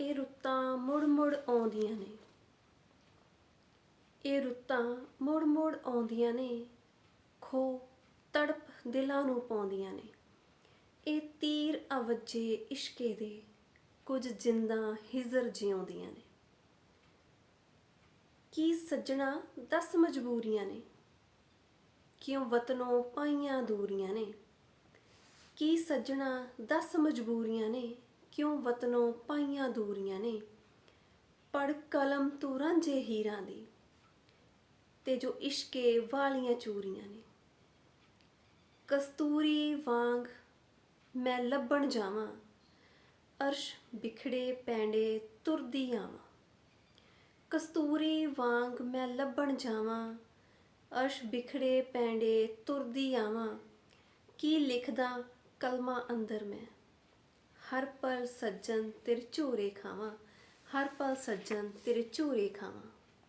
ਇਹ ਰੁੱਤਾਂ ਮੁੜ-ਮੁੜ ਆਉਂਦੀਆਂ ਨੇ। ਇਹ ਰੁੱਤਾਂ ਮੁੜ-ਮੁੜ ਆਉਂਦੀਆਂ ਨੇ, ਖੋ ਤੜਪ ਦਿਲਾਂ ਨੂੰ ਪਾਉਂਦੀਆਂ ਨੇ। ਇਹ ਤੀਰ ਅਵਜੇ ਇਸ਼ਕੇ ਦੇ ਕੁਝ ਜਿੰਦਾਂ ਹਿਜ਼ਰ ਜਿਉਂਦੀਆਂ ਨੇ। ਕੀ ਸੱਜਣਾ ਦਸ ਮਜਬੂਰੀਆਂ ਨੇ? ਕਿਉਂ ਵਤਨੋਂ ਪਾਈਆਂ ਦੂਰੀਆਂ ਨੇ? ਕੀ ਸੱਜਣਾ ਦਸ ਮਜਬੂਰੀਆਂ ਨੇ? ਕਿਉਂ ਵਤਨੋਂ ਪਾਈਆਂ ਦੂਰੀਆਂ ਨੇ? ਪੜ ਕਲਮ ਤੂੰ ਰਾਂਝੇ ਹੀਰਾਂ ਦੀ, ਤੇ ਜੋ ਇਸ਼ਕੇ ਵਾਲੀਆਂ ਚੂਰੀਆਂ ਨੇ। ਕਸਤੂਰੀ ਵਾਂਗ ਮੈਂ ਲੱਭਣ ਜਾਵਾਂ, ਅਰਸ਼ ਬਿਖੜੇ ਪੈਂਡੇ ਤੁਰਦੀ ਆਵਾਂ। ਕਸਤੂਰੀ ਵਾਂਗ ਮੈਂ ਲੱਭਣ ਜਾਵਾਂ, ਅਰਸ਼ ਬਿਖੜੇ ਪੈਂਡੇ ਤੁਰਦੀ ਆਵਾਂ। ਕੀ ਲਿਖਦਾ ਕਲਮਾਂ ਅੰਦਰ ਮੈਂ? ਹਰ ਪਲ ਸੱਜਣ ਤੇਰੇ ਝੂਰੇ ਖਾਵਾਂ ਹਰ ਪਲ ਸੱਜਣ ਤੇਰੇ ਝੂਰੇ ਖਾਵਾਂ।